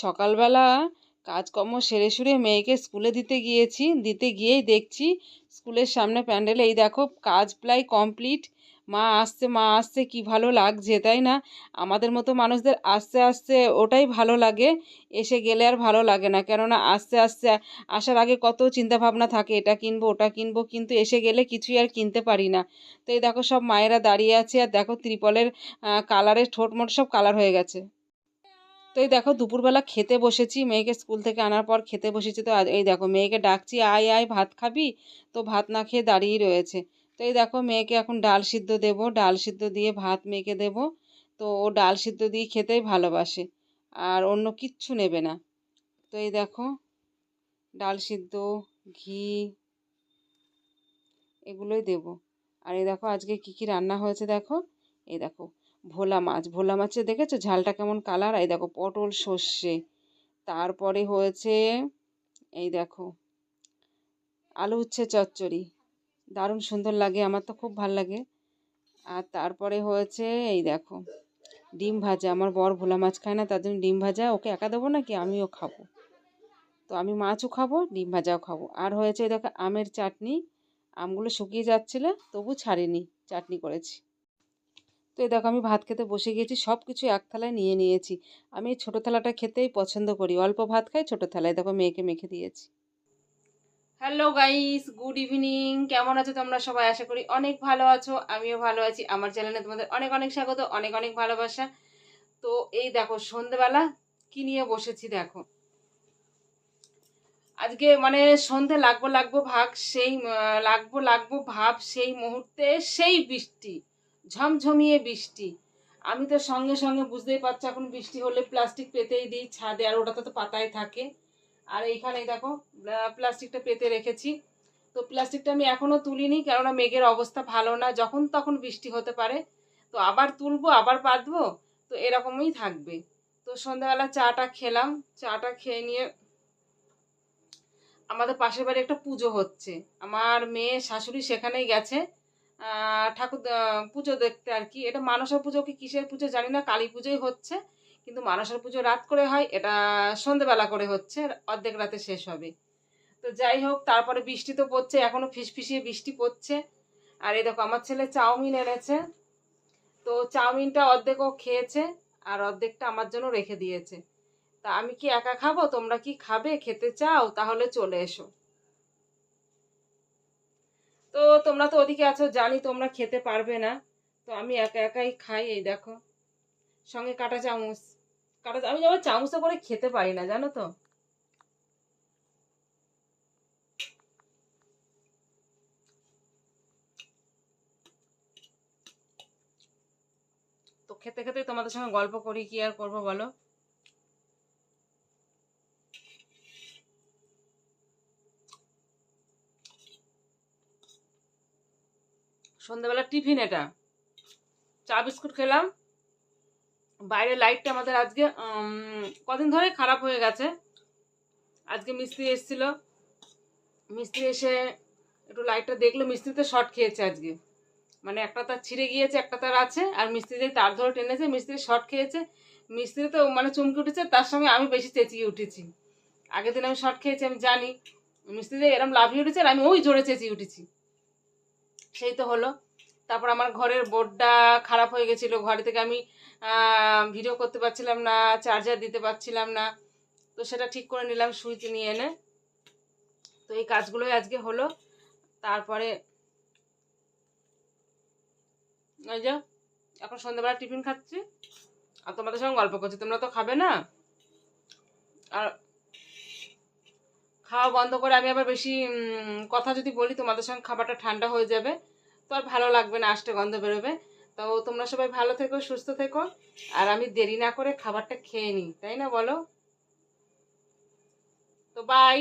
সকালবেলা কাজকর্ম সেরে সুরে মেয়েকে স্কুলে দিতে গিয়েছি, দিতে গিয়েই দেখছি স্কুলের সামনে প্যান্ডেলে, এই দেখো কাজ প্রায় কমপ্লিট। মা আসছে মা আসছে, কি ভালো লাগছে, তাই না? আমাদের মতো মানুষদের আস্তে আস্তে ওটাই ভালো লাগে। এসে গেলে আর ভালো লাগে না। কেননা আস্তে আস্তে আসার আগে কত চিন্তা ভাবনা থাকে, এটা কিনবো, ওটা কিনবো, কিন্তু এসে গেলে কিছুই আর কিনতে পারি না। তো এই দেখো সব মায়েরা দাঁড়িয়ে আছে, আর দেখো ত্রিপলের কালারের ঠোঁট মোট সব কালার হয়ে গেছে। তো এই দেখো দুপুরবেলা খেতে বসেছি, মেয়েকে স্কুল থেকে আনার পর খেতে বসেছি। তো এই দেখো মেয়েকে ডাকছি, আয় আয়, ভাত খাবি? তো ভাত না খেয়ে দাঁড়িয়েই রয়েছে। তো এই দেখো মেয়েকে এখন ডাল সিদ্ধ দেব, ডাল সিদ্ধ দিয়ে ভাত মেয়েকে দেব। তো ও ডাল সিদ্ধ দিয়ে খেতেই ভালোবাসে, আর অন্য কিচ্ছু নেবে না। তো এই দেখো ডাল সিদ্ধ, ঘি এগুলোই দেব। আর এই দেখো আজকে কি কি রান্না হয়েছে দেখো? এই দেখো ভোলা মাছ, ভোলা মাছে দেখেছ? ঝালটা কেমন কালার এই দেখো, পটল, সর্ষে। তারপরে হয়েছে, এই দেখো, আলু উচ্ছে চচ্চড়ি। দারুণ সুন্দর লাগে, আমার তো খুব ভালো লাগে। আর তারপরে হয়েছে, এই দেখো, ডিম ভাজা। আমার বর ভোলা মাছ খায় না, তার জন্য ডিম ভাজা ওকে একা দেবো নাকি আমিও খাব? তো আমি মাছও খাব, ডিম ভাজাও খাব। আর হয়েছে দেখো, আমের চাটনি। আমগুলো শুকিয়ে যাচ্ছিল, তবু ছাড়িনি, চাটনি করেছি। তো এই দেখো আমি ভাত খেতে বসে গিয়েছি সব কিছু এক থালায় নিয়ে নিয়েছি। আমি ছোটো থালাটা খেতেই পছন্দ করি। অল্প ভাত খাই, ছোটো থালায় দেখো মেয়েকে মেখে দিয়েছি। হ্যালো গাইস গুড ইভিনিং কেমন আছো তোমরা সবাই? আশা করি অনেক ভালো আছো, আমিও ভালো আছি। আমার চ্যানেলে তোমাদের অনেক অনেক স্বাগত, অনেক অনেক ভালোবাসা। তো এই দেখো সন্ধেবেলা কি নিয়ে বসেছি দেখো। আজকে মানে সন্ধে লাগবো লাগবো ভাগ সেই লাগবো লাগবো ভাব, সেই মুহূর্তে সেই বৃষ্টি। ঝমঝমিয়ে বৃষ্টি। আমি তো সঙ্গে সঙ্গে বুঝতেই পারছি, এখন বৃষ্টি হলে প্লাস্টিক পেতেই দিই ছাদে, আর ওটাতে তো পাতায় থাকে। আর এইখানে দেখো প্লাস্টিকটা পেতে রেখেছি। তো প্লাস্টিকটা আমি এখনও তুলিনি, কেননা মেঘের অবস্থা ভালো না, যখন তখন বৃষ্টি হতে পারে। তো আবার তুলবো, আবার পাতবো তো এরকমই থাকবে। তো সন্ধ্যাবেলা চাটা খেলাম, চাটা খেয়ে নিয়ে আমাদের পাশের বাড়ি একটা পুজো হচ্ছে। আমার মেয়ে, শাশুড়ি সেখানেই গেছে। ঠাকুর পুজো দেখতে আর কি। এটা মানসা পুজো কি কিসের পুজো জানি না, কালী পুজোই হচ্ছে। কিন্তু মানসার পুজো রাত করে হয়, এটা সন্ধেবেলা করে হচ্ছে, অর্ধেক রাতে শেষ হবে। তো যাই হোক, তারপরে বৃষ্টি তো পড়ছে, এখনও ফিসফিসিয়ে বৃষ্টি পড়ছে। আর এই দেখো, আমার ছেলে চাউমিন এনেছে। তো চাউমিনটা অর্ধেকও খেয়েছে, আর অর্ধেকটা আমার জন্য রেখে দিয়েছে। তা আমি কি একা খাব? তোমরা কি খাবে? খেতে চাও? তাহলে চলে এসো তো তোমরা তো ওদিকে আছো, জানি তোমরা খেতে পারবে না। তো আমি একা একাই খাই, এই দেখো। সঙ্গে কাটা চামচ। কাটা আমি আবার চামচে করে খেতে পারি না, জানো তো? তো খেতে খেতে তোমাদের সঙ্গে গল্প করি, কি আর করব বলো? সন্ধ্যাবেলা টিফিন এটা। চা বিস্কুট খেলাম। বাইরে লাইটটা আমাদের আজকে কদিন ধরে খারাপ হয়ে গেছে। আজকে মিস্ত্রি এসেছিল। মিস্ত্রি এসে একটু লাইটটা দেখল, মিস্ত্রিতে শর্ট খেয়েছে আজকে। মানে একটা তার ছিঁড়ে গিয়েছে, একটা তার আছে, আর মিস্ত্রি যে তার ধরে টেনেছে, মিস্ত্রি শর্ট খেয়েছে। মিস্ত্রি তো মানে চমকে উঠেছে, তার সঙ্গে আমি বেশি চেঁচিয়ে উঠেছি। আগের দিন আমি শর্ট খেয়েছি, আমি জানি। মিস্ত্রি যে এরম লাভিয়ে উঠেছে, আর আমি ওই জোরে চেঁচিয়ে উঠেছি। সেই তো হলো। তারপর আমার ঘরের বোর্ডটা খারাপ হয়ে গেছিল। ঘরে থেকে আমি ভিডিও করতে পারছিলাম না চার্জার দিতে পারছিলাম না। তো সেটা ঠিক করে নিলাম, সুইচ নিয়ে এনে। তো এই কাজগুলোই আজকে হলো। তারপরে ওই যে, এখন সন্ধ্যাবেলা টিফিন খাচ্ছি। আর তোমাদের সঙ্গে গল্প করছি। তোমরা তো খাবে না? আর খাওয়া বন্ধ করে আমি আবার বেশি কথা যদি বলি, তোমাদের সঙ্গে খাবারটা ঠান্ডা হয়ে যাবে। তো আর ভালো লাগবে না আষ্টে গন্ধ বেরোবে। তো তোমরা সবাই ভালো থেকো, সুস্থ থেকো। আর আমি দেরি না করে খাবারটা খেয়ে নিই, তাই না বলো? তো বাই